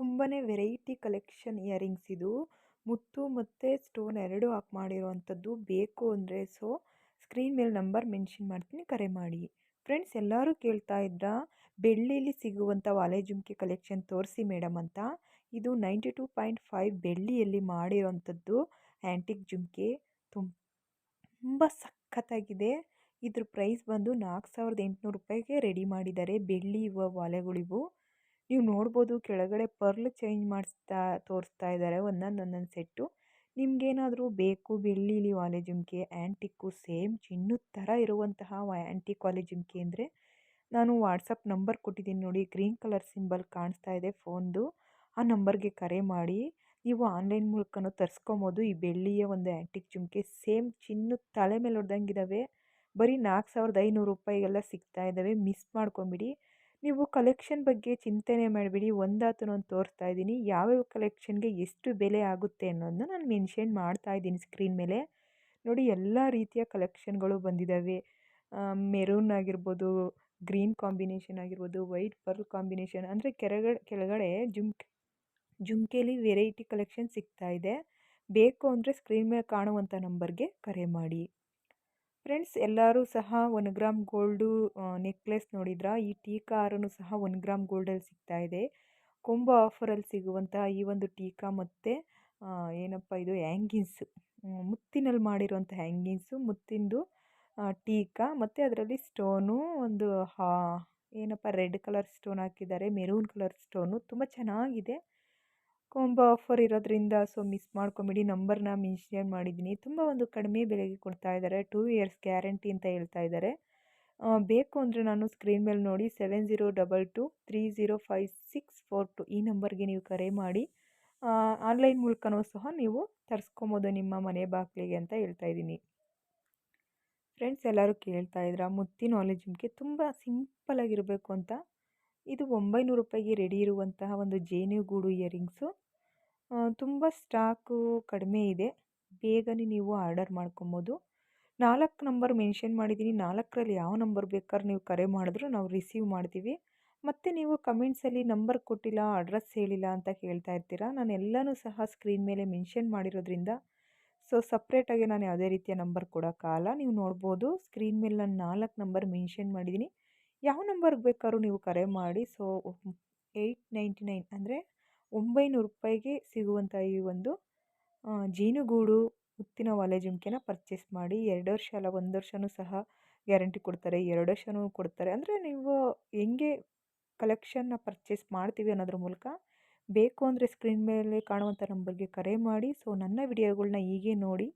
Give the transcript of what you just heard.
ತುಂಬಾ variety collection earrings ಇದು. ಮುತ್ತು ಮತ್ತು ಸ್ಟೋನ್ ಎರಡು ಹಾಕಿ ಮಾಡಿರುವಂಥದ್ದು ಬೇಕು ಅಂದರೆ ಸೊ, ಸ್ಕ್ರೀನ್ ಮೇಲೆ ನಂಬರ್ ಮೆನ್ಷನ್ ಮಾಡ್ತೀನಿ, ಕರೆ ಮಾಡಿ. ಫ್ರೆಂಡ್ಸ್, ಎಲ್ಲರೂ ಕೇಳ್ತಾ ಇದ್ರಾ ಬೆಳ್ಳಿಲಿ ಸಿಗುವಂಥ ವಾಲೆ ಜುಮ್ಕಿ ಕಲೆಕ್ಷನ್ ತೋರಿಸಿ ಮೇಡಮ್ ಅಂತ. ಇದು ನೈಂಟಿ ಟೂ ಪಾಯಿಂಟ್ ಫೈವ್ ಬೆಳ್ಳಿಯಲ್ಲಿ ಮಾಡಿರೋವಂಥದ್ದು ಆ್ಯಂಟಿಕ್ ಜುಮ್ಕೆ. ತುಂಬ ಸಖತ್ತಾಗಿದೆ. ಇದ್ರ ಪ್ರೈಸ್ ಬಂದು ನಾಲ್ಕು ಸಾವಿರದ ಎಂಟುನೂರು ರೂಪಾಯಿಗೆ ರೆಡಿ ಮಾಡಿದ್ದಾರೆ. ಬೆಳ್ಳಿ ಇವ ವಾಲೆಗಳಿವು. ನೀವು ನೋಡ್ಬೋದು ಕೆಳಗಡೆ ಪರ್ಲ್ ಚೇಂಜ್ ಮಾಡಿಸ್ತಾ ತೋರಿಸ್ತಾ ಇದ್ದಾರೆ ಒಂದೊಂದು ಒಂದೊಂದು ಸೆಟ್ಟು. ನಿಮಗೇನಾದರೂ ಬೇಕು ಬೆಳ್ಳೀಲಿ ವಾಲೆ ಜುಮ್ಕೆ ಆ್ಯಂಟಿಕ್ಕು ಸೇಮ್ ಚಿನ್ನದ ಥರ ಇರುವಂತಹ ಆ್ಯಂಟಿಕ್ ವಾಲೆ ಜುಮ್ಕೆ ಅಂದರೆ ನಾನು ವಾಟ್ಸಪ್ ನಂಬರ್ ಕೊಟ್ಟಿದ್ದೀನಿ ನೋಡಿ, ಗ್ರೀನ್ ಕಲರ್ ಸಿಂಬಲ್ ಕಾಣಿಸ್ತಾ ಇದೆ ಫೋನ್ದು. ಆ ನಂಬರ್ಗೆ ಕರೆ ಮಾಡಿ. ನೀವು ಆನ್ಲೈನ್ ಮೂಲಕನೂ ತರಿಸ್ಕೊಬೋದು. ಈ ಬೆಳ್ಳಿಯ ಒಂದು ಆ್ಯಂಟಿಕ್ ಜುಮ್ಕೆ ಸೇಮ್ ಚಿನ್ನದ ತಲೆ ಮೇಲೆ ಹೊಡೆದಂಗಿದ್ದಾವೆ ಬರೀ ನಾಲ್ಕು ಸಾವಿರದ ಐನೂರು ರೂಪಾಯಿಗೆಲ್ಲ ಸಿಗ್ತಾ ಇದ್ದಾವೆ ಮಿಸ್ ಮಾಡ್ಕೊಂಬಿಡಿ. ನೀವು ಕಲೆಕ್ಷನ್ ಬಗ್ಗೆ ಚಿಂತನೆ ಮಾಡಬೇಡಿ ಒಂದಾತು ನಾನು ತೋರಿಸ್ತಾ ಇದ್ದೀನಿ. ಯಾವ್ಯಾವ ಕಲೆಕ್ಷನ್ಗೆ ಎಷ್ಟು ಬೆಲೆ ಆಗುತ್ತೆ ಅನ್ನೋದನ್ನ ನಾನು ಮೆನ್ಷನ್ ಮಾಡ್ತಾ ಇದ್ದೀನಿ ಸ್ಕ್ರೀನ್ ಮೇಲೆ. ನೋಡಿ, ಎಲ್ಲ ರೀತಿಯ ಕಲೆಕ್ಷನ್ಗಳು ಬಂದಿದ್ದಾವೆ ಮೆರೂನ್ ಆಗಿರ್ಬೋದು ಗ್ರೀನ್ ಕಾಂಬಿನೇಷನ್ ಆಗಿರ್ಬೋದು ವೈಟ್ ಪರ್ಲ್ ಕಾಂಬಿನೇಷನ್ ಅಂದರೆ ಕೆಳಗಡೆ ಕೆಳಗಡೆ ಜುಮ್ಕಿ ಜುಮ್ಕೇಲಿ ವೆರೈಟಿ ಕಲೆಕ್ಷನ್ ಸಿಗ್ತಾ ಇದೆ. ಬೇಕು ಅಂದರೆ ಸ್ಕ್ರೀನ್ ಮೇಲೆ ಕಾಣುವಂಥ ನಂಬರ್ಗೆ ಕರೆ ಮಾಡಿ. ಫ್ರೆಂಡ್ಸ್, ಎಲ್ಲರೂ ಸಹ ಒನ್ ಗ್ರಾಮ್ ಗೋಲ್ಡು ನೆಕ್ಲೆಸ್ ನೋಡಿದ್ರಾ? ಈ ಟೀಕಾ ಹಾರನೂ ಸಹ ಒನ್ ಗ್ರಾಮ್ ಗೋಲ್ಡಲ್ಲಿ ಸಿಗ್ತಾ ಇದೆ. ಕೊಂಬೋ ಆಫರಲ್ಲಿ ಸಿಗುವಂತಹ ಈ ಒಂದು ಟೀಕಾ ಮತ್ತು ಏನಪ್ಪ ಇದು ಹ್ಯಾಂಗಿನ್ಸು ಮುತ್ತಿನಲ್ಲಿ ಮಾಡಿರುವಂಥ ಹ್ಯಾಂಗಿನ್ಸು, ಮುತ್ತಿಂದು ಟೀಕಾ, ಮತ್ತು ಅದರಲ್ಲಿ ಸ್ಟೋನು ಒಂದು ಏನಪ್ಪ, ರೆಡ್ ಕಲರ್ ಸ್ಟೋನ್ ಹಾಕಿದ್ದಾರೆ, ಮೆರೂನ್ ಕಲರ್ ಸ್ಟೋನು, ತುಂಬ ಚೆನ್ನಾಗಿದೆ. ಕೊಂಬೋ ಆಫರ್ ಇರೋದ್ರಿಂದ ಸೊ, ಮಿಸ್ ಮಾಡ್ಕೊಂಬಿಡಿ. ನಂಬರ್ನ ಮೆನ್ಷನ್ ಮಾಡಿದ್ದೀನಿ. ತುಂಬ ಒಂದು ಕಡಿಮೆ ಬೆಲೆಗೆ ಕೊಡ್ತಾ ಇದ್ದಾರೆ. ಟೂ ಇಯರ್ಸ್ ಗ್ಯಾರಂಟಿ ಅಂತ ಹೇಳ್ತಾ ಇದ್ದಾರೆ. ಬೇಕು ಅಂದರೆ ನಾನು ಸ್ಕ್ರೀನ್ ಮೇಲೆ ನೋಡಿ. Seven zero double two three zero five six four two ಈ ನಂಬರ್ಗೆ ನೀವು ಕರೆ ಮಾಡಿ. ಆನ್ಲೈನ್ ಮೂಲಕನೂ ಸಹ ನೀವು ತರಿಸ್ಕೊಬೋದು ನಿಮ್ಮ ಮನೆ ಬಾಗಿಲಿಗೆ ಅಂತ ಹೇಳ್ತಾ ಇದ್ದೀನಿ. ಫ್ರೆಂಡ್ಸ್, ಎಲ್ಲರೂ ಕೇಳ್ತಾ ಇದ್ರ ಮುತ್ತಿನ ಆಲೇಜಿಮ್ಗೆ ತುಂಬ ಸಿಂಪಲ್ ಆಗಿರಬೇಕು ಅಂತ ಇದು ಒಂಬೈನೂರು ರೂಪಾಯಿಗೆ ರೆಡಿ ಇರುವಂತಹ ಒಂದು ಜೇನುಗೂಡು ಇಯರಿಂಗ್ಸು. ತುಂಬ ಸ್ಟಾಕು ಕಡಿಮೆ ಇದೆ. ಬೇಗನೆ ನೀವು ಆರ್ಡರ್ ಮಾಡ್ಕೊಬೋದು. ನಾಲ್ಕು ನಂಬರ್ ಮೆನ್ಷನ್ ಮಾಡಿದ್ದೀನಿ. ನಾಲ್ಕರಲ್ಲಿ ಯಾವ ನಂಬರ್ ಬೇಕಾದ್ರೂ ನೀವು ಕರೆ ಮಾಡಿದ್ರು ನಾವು ರಿಸೀವ್ ಮಾಡ್ತೀವಿ. ಮತ್ತು ನೀವು ಕಮೆಂಟ್ಸಲ್ಲಿ ನಂಬರ್ ಕೊಟ್ಟಿಲ್ಲ, ಅಡ್ರೆಸ್ ಹೇಳಿಲ್ಲ ಅಂತ ಕೇಳ್ತಾ ಇರ್ತೀರ? ನಾನು ಎಲ್ಲನೂ ಸಹ ಸ್ಕ್ರೀನ್ ಮೇಲೆ ಮೆನ್ಷನ್ ಮಾಡಿರೋದ್ರಿಂದ ಸೊ ಸಪ್ರೇಟಾಗಿ ನಾನು ಯಾವುದೇ ರೀತಿಯ ನಂಬರ್ ಕೊಡೋಕ್ಕಾಗಲ್ಲ. ನೀವು ನೋಡ್ಬೋದು, ಸ್ಕ್ರೀನ್ ಮೇಲೆ ನಾನು ನಾಲ್ಕು ನಂಬರ್ ಮೆನ್ಷನ್ ಮಾಡಿದ್ದೀನಿ. ಯಾವ ನಂಬರ್ಗೆ ಬೇಕಾದ್ರೂ ನೀವು ಕರೆ ಮಾಡಿ. ಸೊ ಏಯ್ಟ್ ನೈಂಟಿ ನೈನ್ ಅಂದರೆ ಒಂಬೈನೂರು ರೂಪಾಯಿಗೆ ಸಿಗುವಂಥ ಈ ಒಂದು ಜೇನುಗೂಡು ಮುತ್ತಿನ ಒಲೆ ಜುಮ್ಕೆನ ಪರ್ಚೇಸ್ ಮಾಡಿ. ಎರಡು ವರ್ಷ ಅಲ್ಲ, ಒಂದು ವರ್ಷವೂ ಸಹ ಗ್ಯಾರಂಟಿ ಕೊಡ್ತಾರೆ. ಎರಡು ವರ್ಷವೂ ಕೊಡ್ತಾರೆ. ಅಂದರೆ ನೀವು ಹೆಂಗೆ ಕಲೆಕ್ಷನ್ನ ಪರ್ಚೇಸ್ ಮಾಡ್ತೀವಿ ಅನ್ನೋದ್ರ ಮೂಲಕ ಬೇಕು ಅಂದರೆ ಸ್ಕ್ರೀನ್ ಮೇಲೆ ಕಾಣುವಂಥ ನಂಬರ್ಗೆ ಕರೆ ಮಾಡಿ. ಸೊ ನನ್ನ ವಿಡಿಯೋಗಳನ್ನ ಹೀಗೆ ನೋಡಿ